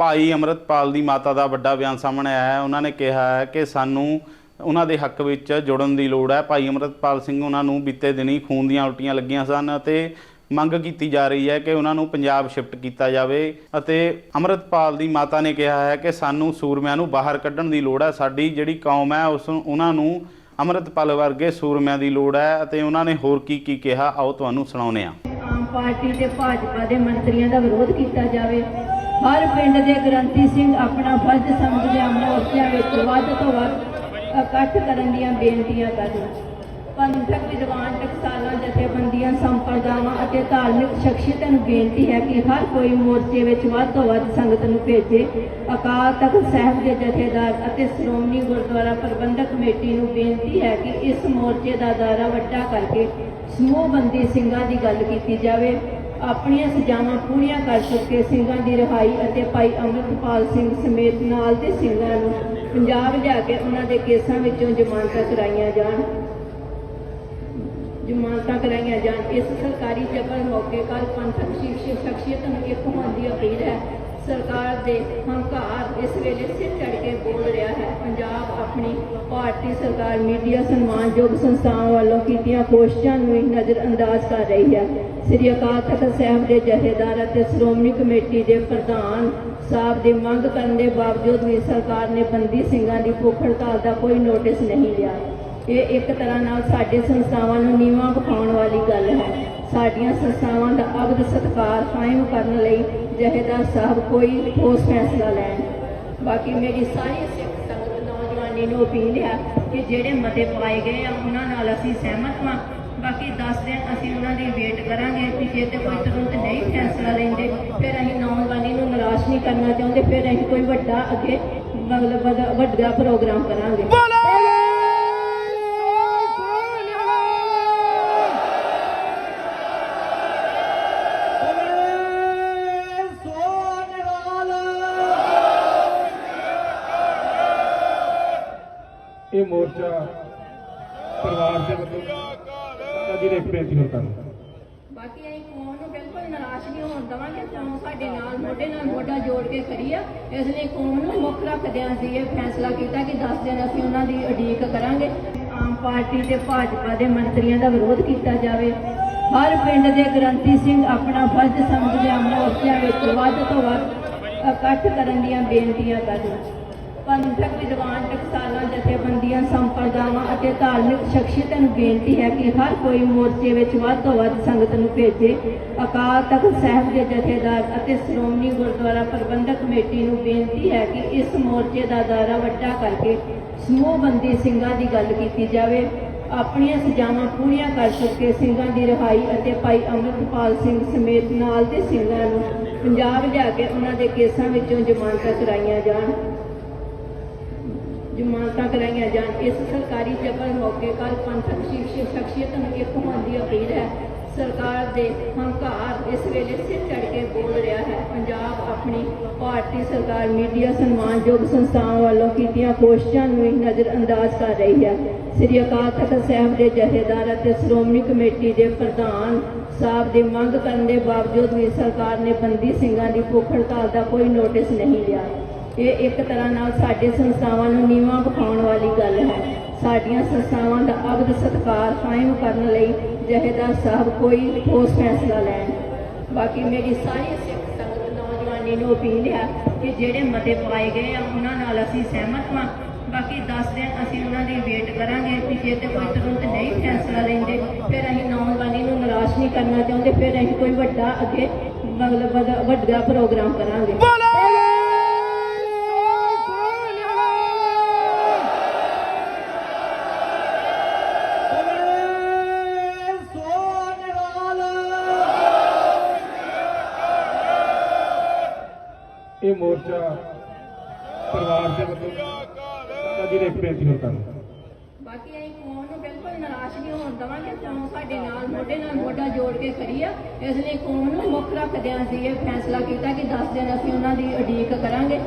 ਭਾਈ ਅਮਰਤਪਾਲ ਦੀ ਮਾਤਾ ਦਾ ਵੱਡਾ ਬਿਆਨ ਸਾਹਮਣੇ ਆਇਆ ਹੈ। ਉਹਨਾਂ ਨੇ ਕਿਹਾ ਹੈ ਕਿ ਸਾਨੂੰ ਉਹਨਾਂ ਦੇ ਹੱਕ ਵਿੱਚ ਜੁੜਨ ਦੀ ਲੋੜ ਹੈ। ਭਾਈ ਅਮਰਤਪਾਲ ਸਿੰਘ ਉਹਨਾਂ ਨੂੰ ਬੀਤੇ ਦਿਨੀ ਖੂਨ ਦੀਆਂ ਉਲਟੀਆਂ ਲੱਗੀਆਂ ਸਨ ਅਤੇ ਮੰਗ ਕੀਤੀ ਜਾ ਰਹੀ ਹੈ ਕਿ ਉਹਨਾਂ ਨੂੰ ਪੰਜਾਬ ਸ਼ਿਫਟ ਕੀਤਾ ਜਾਵੇ ਅਤੇ ਅਮਰਤਪਾਲ ਦੀ ਮਾਤਾ ਨੇ ਕਿਹਾ ਹੈ ਕਿ ਸਾਨੂੰ ਸੂਰਮਿਆਂ ਨੂੰ ਬਾਹਰ ਕੱਢਣ ਦੀ ਲੋੜ ਹੈ। ਸਾਡੀ ਜਿਹੜੀ ਕੌਮ ਹੈ, ਉਸ ਉਹਨਾਂ ਨੂੰ ਅਮਰਤਪਾਲ ਵਰਗੇ ਸੂਰਮਿਆਂ ਦੀ ਲੋੜ ਹੈ ਅਤੇ ਉਹਨਾਂ ਨੇ ਹੋਰ ਕੀ ਕੀ ਕਿਹਾ, ਆਓ ਤੁਹਾਨੂੰ ਸੁਣਾਉਂਦੇ ਹਾਂ। ਆਮ ਪਾਰਟੀ ਤੇ ਭਾਜਪਾ ਦੇ ਮੰਤਰੀਆਂ ਦਾ ਵਿਰੋਧ ਕੀਤਾ ਜਾਵੇ। ਹਰ ਪਿੰਡ ਦੇ ਗ੍ਰੰਥੀ ਸਿੰਘ ਆਪਣਾ ਫਰਜ਼ ਸਮਝਦੇ ਮੋਰਚਿਆਂ ਵਿੱਚ ਵੱਧ ਤੋਂ ਵੱਧ ਇਕੱਠ ਕਰਨ ਦੀਆਂ ਬੇਨਤੀਆਂ ਕਰਨ ਪੰਥਕ, ਵਿਦਵਾਨ, ਟਕਸਾਲਾਂ, ਜਥੇਬੰਦੀਆਂ, ਸੰਪਰਦਾਵਾਂ ਅਤੇ ਧਾਰਮਿਕ ਸ਼ਖਸੀਅਤਾਂ ਨੂੰ ਬੇਨਤੀ ਹੈ ਕਿ ਹਰ ਕੋਈ ਮੋਰਚੇ ਵਿੱਚ ਵੱਧ ਤੋਂ ਵੱਧ ਸੰਗਤ ਨੂੰ ਭੇਜੇ। ਅਕਾਲ ਤਖਤ ਸਾਹਿਬ ਦੇ ਜਥੇਦਾਰ ਅਤੇ ਸ਼੍ਰੋਮਣੀ ਗੁਰਦੁਆਰਾ ਪ੍ਰਬੰਧਕ ਕਮੇਟੀ ਨੂੰ ਬੇਨਤੀ ਹੈ ਕਿ ਇਸ ਮੋਰਚੇ ਦਾ ਦਾਇਰਾ ਵੱਡਾ ਕਰਕੇ ਸਮੂਹਬੰਦੀ ਸਿੰਘਾਂ ਦੀ ਗੱਲ ਕੀਤੀ ਜਾਵੇ। ਆਪਣੀਆਂ ਸਜ਼ਾਵਾਂ ਪੂਰੀਆਂ ਕਰ ਚੁੱਕੇ ਸਿੰਘਾਂ ਦੀ ਰਿਹਾਈ ਅਤੇ ਭਾਈ ਅੰਮ੍ਰਿਤਪਾਲ ਸਿੰਘ ਸਮੇਤ ਨਾਲ ਦੇ ਸਿੰਘਾਂ ਨੂੰ ਪੰਜਾਬ ਲਿਆ ਕੇ ਉਹਨਾਂ ਦੇ ਕੇਸਾਂ ਵਿੱਚੋਂ ਜ਼ਮਾਨਤਾਂ ਕਰਾਈਆਂ ਜਾਣ। ਜ਼ਮਾਨਤਾਂ ਕਰਾਈਆਂ ਜਾਣ। ਇਸ ਸਰਕਾਰੀ ਜਬਰ ਮੌਕੇ ਕੱਲ ਪੰਥਕ ਸ਼ਖਸੀਅਤ ਨੂੰ ਇੱਕ ਹੋਣ ਦੀ ਅਪੀਲ ਹੈ ਸਰਕਾਰ ਦੇ ਹੰਕਾਰ ਇਸ ਵੇਲੇ ਸਿਰ ਚੜ ਕੇ ਬੋਲ ਰਿਹਾ ਹੈ। ਪੰਜਾਬ ਆਪਣੀ ਭਾਰਤੀ ਸਰਕਾਰ ਮੀਡੀਆ ਸਨਮਾਨਯੋਗ ਸੰਸਥਾਵਾਂ ਵੱਲੋਂ ਕੀਤੀਆਂ ਕੋਸ਼ਿਸ਼ਾਂ ਨੂੰ ਹੀ ਨਜ਼ਰ ਅੰਦਾਜ਼ ਕਰ ਰਹੀ ਹੈ। ਸ੍ਰੀ ਅਕਾਲ ਤਖਤ ਸਾਹਿਬ ਦੇ ਜਥੇਦਾਰ ਅਤੇ ਸ਼੍ਰੋਮਣੀ ਕਮੇਟੀ ਦੇ ਪ੍ਰਧਾਨ ਸਾਹਿਬ ਦੀ ਮੰਗ ਕਰਨ ਦੇ ਬਾਵਜੂਦ ਵੀ ਸਰਕਾਰ ਨੇ ਬੰਦੀ ਸਿੰਘਾਂ ਦੀ ਭੁੱਖ ਹੜਤਾਲ ਦਾ ਕੋਈ ਨੋਟਿਸ ਨਹੀਂ ਲਿਆ। ਇਹ ਇੱਕ ਤਰ੍ਹਾਂ ਨਾਲ ਸਾਡੇ ਸੰਸਥਾਵਾਂ ਨੂੰ ਨੀਵਾਂ ਵਿਖਾਉਣ ਵਾਲੀ ਗੱਲ ਹੈ ਸਾਡੀਆਂ ਸੰਸਥਾਵਾਂ ਦਾ ਅਬਦ ਸਤਕਾਰ ਕਾਇਮ ਕਰਨ ਲਈ ਜਹੇਦਾਰ ਸਾਹਿਬ ਕੋਈ ਠੋਸ ਫੈਸਲਾ ਲੈਣ। ਬਾਕੀ ਮੇਰੀ ਸਾਰੀ ਸਿੱਖ ਸੰਗਤ ਨੌਜਵਾਨੀ ਨੂੰ ਅਪੀਲ ਹੈ ਕਿ ਜਿਹੜੇ ਮਤੇ ਪਾਏ ਗਏ ਆ, ਉਹਨਾਂ ਨਾਲ ਅਸੀਂ ਸਹਿਮਤ ਹਾਂ। ਬਾਕੀ 10 ਦਿਨ ਅਸੀਂ ਉਹਨਾਂ ਦੀ ਵੇਟ ਕਰਾਂਗੇ। ਕਿ ਜੇ ਤੇ ਕੋਈ ਤੁਰੰਤ ਨਹੀਂ ਫੈਸਲਾ ਲੈਂਦੇ, ਫਿਰ ਅਸੀਂ ਨੌਜਵਾਨੀ ਨੂੰ ਨਿਰਾਸ਼ ਨਹੀਂ ਕਰਨਾ ਚਾਹੁੰਦੇ, ਫਿਰ ਅਸੀਂ ਕੋਈ ਵੱਡਾ ਅੱਗੇ ਮਤਲਬ ਵੱਡਾ- ਵੱਡਾ ਪ੍ਰੋਗਰਾਮ ਕਰਾਂਗੇ। ਇਹ ਮੋਰਚਾ ਪਰਿਵਾਰ ਦੇ ਵੱਲੋਂ ਮਾਤਾ ਜੀ ਦੇ ਇੱਕ ਬੇਨਤੀ ਹੋਰ ਕਰਦਾ ਬਾਕੀ ਅਸੀਂ ਕੌਮ ਨੂੰ ਬਿਲਕੁਲ ਨਿਰਾਸ਼ ਨਹੀਂ ਹੋਣ ਦਵਾਂਗੇ ਕੌਮ ਸਾਡੇ ਨਾਲ, ਮੋਢੇ ਨਾਲ ਮੋਢਾ ਜੋੜ ਕੇ ਖੜੀ ਆ। ਇਸ ਲਈ ਕੌਮ ਨੂੰ ਮੁੱਖ ਰੱਖਦਿਆਂ ਅਸੀਂ ਇਹ ਫੈਸਲਾ ਕੀਤਾ ਕਿ 10 ਦਿਨ ਅਸੀਂ ਉਹਨਾਂ ਦੀ ਉਡੀਕ ਕਰਾਂਗੇ। ਆਮ ਪਾਰਟੀ ਤੇ ਭਾਜਪਾ ਦੇ ਮੰਤਰੀਆਂ ਦਾ ਵਿਰੋਧ ਕੀਤਾ ਜਾਵੇ। ਹਰ ਪਿੰਡ ਦੇ ਗ੍ਰੰਥੀ ਸਿੰਘ ਆਪਣਾ ਫਰਜ਼ ਸਮਝਦੇ ਮੋਰਚਿਆਂ ਵਿੱਚ ਵੱਧ ਤੋਂ ਵੱਧ ਇਕੱਠ ਕਰਨ ਦੀਆਂ ਬੇਨਤੀਆਂ ਕਰਨ ਪੰਥਕ, ਵਿਦਵਾਨ, ਟਕਸਾਲਾਂ, ਜਥੇਬੰਦੀਆਂ, ਸੰਪਰਦਾਵਾਂ ਅਤੇ ਧਾਰਮਿਕ ਸ਼ਖਸੀਅਤਾਂ ਨੂੰ ਬੇਨਤੀ ਹੈ ਕਿ ਹਰ ਕੋਈ ਮੋਰਚੇ ਵਿੱਚ ਵੱਧ ਤੋਂ ਵੱਧ ਸੰਗਤ ਨੂੰ ਭੇਜੇ। ਅਕਾਲ ਤਖਤ ਸਾਹਿਬ ਦੇ ਜਥੇਦਾਰ ਅਤੇ ਸ਼੍ਰੋਮਣੀ ਗੁਰਦੁਆਰਾ ਪ੍ਰਬੰਧਕ ਕਮੇਟੀ ਨੂੰ ਬੇਨਤੀ ਹੈ ਕਿ ਇਸ ਮੋਰਚੇ ਦਾ ਦਾਇਰਾ ਵੱਡਾ ਕਰਕੇ ਸਮੂਹਬੰਦੀ ਸਿੰਘਾਂ ਦੀ ਗੱਲ ਕੀਤੀ ਜਾਵੇ। ਆਪਣੀਆਂ ਸਜ਼ਾਵਾਂ ਪੂਰੀਆਂ ਕਰ ਚੁੱਕੇ ਸਿੰਘਾਂ ਦੀ ਰਿਹਾਈ ਅਤੇ ਭਾਈ ਅੰਮ੍ਰਿਤਪਾਲ ਸਿੰਘ ਸਮੇਤ ਨਾਲ ਦੇ ਸਿੰਘਾਂ ਨੂੰ ਪੰਜਾਬ ਲਿਆ ਕੇ ਉਹਨਾਂ ਦੇ ਕੇਸਾਂ ਵਿੱਚੋਂ ਜ਼ਮਾਨਤਾਂ ਕਰਾਈਆਂ ਜਾਣ। ਜ਼ਮਾਨਤਾਂ ਕਰਾਈਆਂ ਜਾਣ, ਇਸ ਸਰਕਾਰੀ ਜਬਰ ਮੌਕੇ ਕੱਲ ਪੰਥਕ ਸ਼ਖਸੀਅਤ ਨੂੰ ਇੱਕ ਹੋਣ ਅਪੀਲ ਹੈ। ਸਰਕਾਰ ਦੇ ਹੰਕਾਰ ਇਸ ਵੇਲੇ ਸਿਰ ਚੜ ਕੇ ਬੋਲ ਰਿਹਾ ਹੈ। ਪੰਜਾਬ ਆਪਣੀ ਭਾਰਤੀ ਸਰਕਾਰ ਮੀਡੀਆ ਸਨਮਾਨਯੋਗ ਸੰਸਥਾਵਾਂ ਵੱਲੋਂ ਕੀਤੀਆਂ ਕੋਸ਼ਿਸ਼ਾਂ ਨੂੰ ਹੀ ਨਜ਼ਰ ਅੰਦਾਜ਼ ਕਰ ਰਹੀ ਹੈ। ਸ੍ਰੀ ਅਕਾਲ ਤਖਤ ਸਾਹਿਬ ਦੇ ਜਥੇਦਾਰ ਅਤੇ ਸ਼੍ਰੋਮਣੀ ਕਮੇਟੀ ਦੇ ਪ੍ਰਧਾਨ ਸਾਹਿਬ ਦੀ ਮੰਗ ਕਰਨ ਦੇ ਬਾਵਜੂਦ ਵੀ ਸਰਕਾਰ ਨੇ ਬੰਦੀ ਸਿੰਘਾਂ ਦੀ ਭੁੱਖ ਹੜਤਾਲ ਦਾ ਕੋਈ ਨੋਟਿਸ ਨਹੀਂ ਲਿਆ। ਇਹ ਇੱਕ ਤਰ੍ਹਾਂ ਨਾਲ ਸਾਡੇ ਸੰਸਥਾਵਾਂ ਨੂੰ ਨੀਵਾਂ ਵਿਖਾਉਣ ਵਾਲੀ ਗੱਲ ਹੈ। ਸਾਡੀਆਂ ਸੰਸਥਾਵਾਂ ਦਾ ਅਬਦ ਸਤਕਾਰ ਕਾਇਮ ਕਰਨ ਲਈ ਜਹੇਦਾਰ ਸਾਹਿਬ ਕੋਈ ਠੋਸ ਫੈਸਲਾ ਲੈਣ। ਬਾਕੀ ਮੇਰੀ ਸਾਰੀ ਸਿੱਖ ਸੰਗਤ ਨੌਜਵਾਨੀ ਨੂੰ ਅਪੀਲ ਹੈ ਕਿ ਜਿਹੜੇ ਮਤੇ ਪਾਏ ਗਏ ਆ, ਉਹਨਾਂ ਨਾਲ ਅਸੀਂ ਸਹਿਮਤ ਹਾਂ। ਬਾਕੀ 10 ਦਿਨ ਅਸੀਂ ਉਹਨਾਂ ਦੀ ਵੇਟ ਕਰਾਂਗੇ ਕਿ ਜੇ ਤੇ ਕੋਈ ਤੁਰੰਤ ਨਹੀਂ ਫੈਸਲਾ ਲੈਂਦੇ, ਫਿਰ ਅਸੀਂ ਨੌਜਵਾਨੀ ਨੂੰ ਨਿਰਾਸ਼ ਨਹੀਂ ਕਰਨਾ ਚਾਹੁੰਦੇ, ਫਿਰ ਅਸੀਂ ਕੋਈ ਵੱਡਾ ਅੱਗੇ ਮਤਲਬ ਵੱਡਾ- ਵੱਡਾ ਪ੍ਰੋਗਰਾਮ ਕਰਾਂਗੇ। ਇਹ ਮੋਰਚਾ ਪਰਿਵਾਰ ਦੇ ਵੱਲੋਂ ਮਾਤਾ ਜੀ ਦੇ ਇੱਕ ਬੇਨਤੀ ਹੋਰ ਕਰਦਾ ਬਾਕੀ ਅਸੀਂ ਕੌਮ ਨੂੰ ਬਿਲਕੁਲ ਨਿਰਾਸ਼ ਨਹੀਂ ਹੋਣ ਦਵਾਂਗੇ ਕੌਮ ਸਾਡੇ ਨਾਲ, ਮੋਢੇ ਨਾਲ ਮੋਢਾ ਜੋੜ ਕੇ ਖੜੀ ਆ। ਇਸ ਲਈ ਕੌਮ ਨੂੰ ਮੁੱਖ ਰੱਖਦਿਆਂ ਅਸੀਂ ਇਹ ਫੈਸਲਾ ਕੀਤਾ ਕਿ 10 ਦਿਨ ਅਸੀਂ ਉਹਨਾਂ ਦੀ ਉਡੀਕ ਕਰਾਂਗੇ।